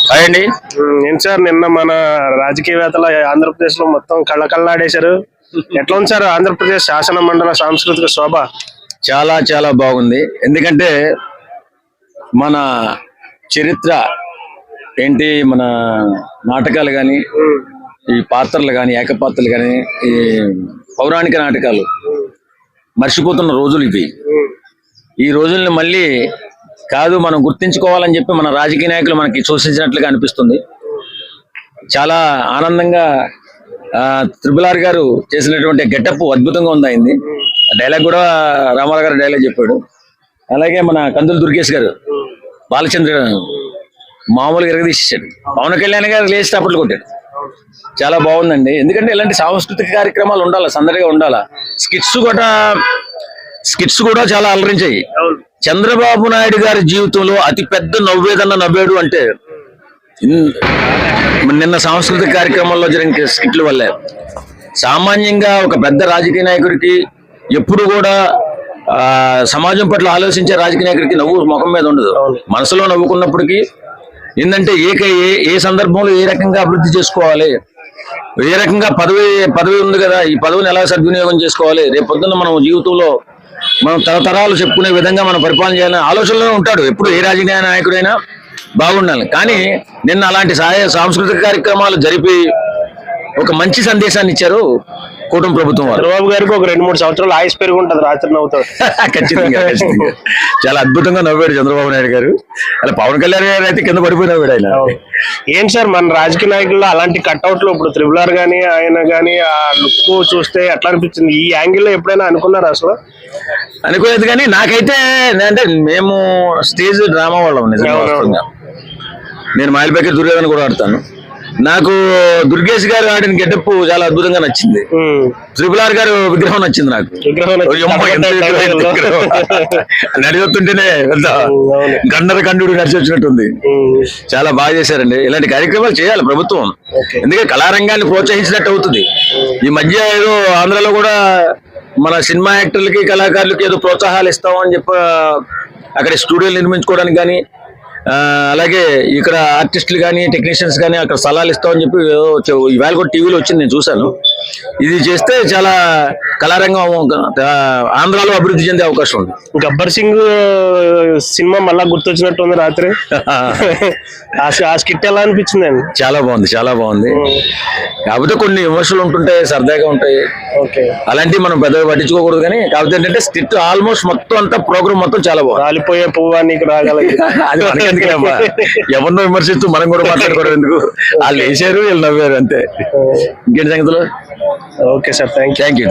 Hi అండి ఏంటి sir నిన్న మన రాజకీయవేత్తలు ఆంధ్రప్రదేశ్లో మొత్తం కళ్ళకళ్ళాడేశారు. ఎట్లా ఉంది సార్ ఆంధ్రప్రదేశ్ శాసన మండల సాంస్కృతిక శోభ? చాలా చాలా బాగుంది. ఎందుకంటే మన చరిత్ర ఏంటి మన నాటకాలు కానీ ఈ పాత్రలు కానీ ఏకపాత్రలు కానీ ఈ పౌరాణిక నాటకాలు మర్చిపోతున్న రోజులు ఇవి. ఈ రోజుల్ని మళ్ళీ కాదు మనం గుర్తించుకోవాలని చెప్పి మన రాజకీయ నాయకులు మనకి సూచించినట్లుగా అనిపిస్తుంది. చాలా ఆనందంగా ఆ, ఆర్ గారు చేసినటువంటి గెటప్ అద్భుతంగా ఉంది అయింది డైలాగ్ కూడా రామారావు గారు డైలాగ్ చెప్పాడు. అలాగే మన కందులు దుర్గేష్ గారు బాలచంద్ర మామూలుగా ఎరగదీసేసాడు పవన్ కళ్యాణ్ గారు లేచి అప్పట్లు కొట్టాడు. చాలా బాగుందండి. ఎందుకంటే ఇలాంటి సాంస్కృతిక కార్యక్రమాలు ఉండాలి సందడిగా ఉండాలా? స్కిట్స్ కూడా స్కిట్స్ కూడా చాలా అలరించాయి. చంద్రబాబు నాయుడు గారి జీవితంలో అతి పెద్ద నవ్వేదన్న నవ్వాడు అంటే నిన్న సాంస్కృతిక కార్యక్రమాల్లో జరిగిన స్కిట్ల వల్లే. సామాన్యంగా ఒక పెద్ద రాజకీయ నాయకుడికి ఎప్పుడు కూడా సమాజం పట్ల ఆలోచించే రాజకీయ నాయకుడికి నవ్వు ముఖం మీద ఉండదు. మనసులో నవ్వుకున్నప్పటికీ ఏంటంటే ఏ ఏ ఏ సందర్భంలో ఏ రకంగా అభివృద్ధి చేసుకోవాలి? ఏ రకంగా పదవి పదవి ఉంది కదా ఈ పదవిని ఎలా సద్వినియోగం చేసుకోవాలి? రేపు పొద్దున్న మనం జీవితంలో మనం తరతరాలు చెప్పుకునే విధంగా మనం పరిపాలన చేయాలనే ఆలోచనలో ఉంటాడు. ఎప్పుడు ఏ రాజకీయ నాయకుడైనా బాగుండాలి. కానీ నిన్న అలాంటి సాయ సాంస్కృతిక కార్యక్రమాలు జరిపి ఒక మంచి సందేశాన్ని ఇచ్చారు. కూటమి ప్రభుత్వం వారు. చంద్రబాబు గారికి ఒక రెండు మూడు సంవత్సరాలు ఆయుష్ పెరిగి ఉంటది రాత్రి నవ్వుతాడు ఖచ్చితంగా ఖచ్చితంగా. చాలా అద్భుతంగా నవ్వాడు చంద్రబాబు నాయుడు గారు. అలా పవన్ కళ్యాణ్ గారు అయితే కింద పడిపోయి నవ్వాడు ఆయన. ఏంటి సార్ మన రాజకీయ నాయకుల్లో అలాంటి కట్అవుట్లు ఇప్పుడు త్రిబుల్ ఆర్ గానీ ఆయన గానీ ఆ లుక్ చూస్తే ఎట్లా అనిపించింది? ఈ యాంగిల్లో ఎప్పుడైనా అనుకున్నారా అసలు? అనుకోలేదు కానీ నాకైతే అంటే మేము స్టేజ్ డ్రామా వాళ్ళం నిజంగా. నేను మైల్బెక్కర్ దుర్యోధన కూడా ఆడతాను. నాకు దుర్గేష్ గారు ఆడిన గెటప్ చాలా అద్భుతంగా నచ్చింది. త్రిపుల్ ఆర్ గారు విగ్రహం నచ్చింది నాకు. నడిచొస్తుంటేనే పెద్ద అవును. గండర కండుడు నడిచి వచ్చినట్టుంది ఉమ్. చాలా బాగా చేశారండి ఇలాంటి కార్యక్రమాలు చేయాలి ప్రభుత్వం. ఎందుకంటే కళారంగాన్ని ప్రోత్సహించినట్టు అవుతుంది ఈ మధ్య ఏదో ఆంధ్రలో కూడా మన సినిమా యాక్టర్లకి కళాకారులకి ఏదో ప్రోత్సాహాలు ఇస్తామని చెప్పి అక్కడ స్టూడియోలు నిర్మించుకోవడానికి కానీ అలాగే ఇక్కడ ఆర్టిస్టులు కానీ టెక్నీషియన్స్ కానీ అక్కడ సలహాలు ఇస్తామని చెప్పి ఇవాళ కూడా టీవీలో వచ్చింది నేను చూశాను. ఇది చేస్తే చాలా కళారంగం ఆంధ్రాలో అభివృద్ధి చెందే అవకాశం ఉంది. గబ్బర్ సింగ్ సినిమా మళ్ళా గుర్తొచ్చినట్టు ఉంది రాత్రి. ఆ స్కిట్ ఎలా అనిపించింది అండి చాలా బాగుంది చాలా బాగుంది. కాకపోతే కొన్ని విమర్శలు ఉంటుంటాయి సరదాగా ఉంటాయి. అలాంటివి మనం పెద్దగా పట్టించుకోకూడదు కానీ కాకపోతే ఏంటంటే స్టిట్ ఆల్మోస్ట్ మొత్తం అంతా ప్రోగ్రామ్ మొత్తం చాలా బాగుంది. రాలిపోయే పువ్వు నీకు రాగలదు అది ఎవరినో విమర్శిస్తూ మనం కూడా మాట్లాడుకోవడం ఎందుకు? వాళ్ళు వేసారు వీళ్ళు నవ్వారు అంతే. ఇంకేంటి సంగతులు? Okay, sir. Thank you. Thank you. Thank you.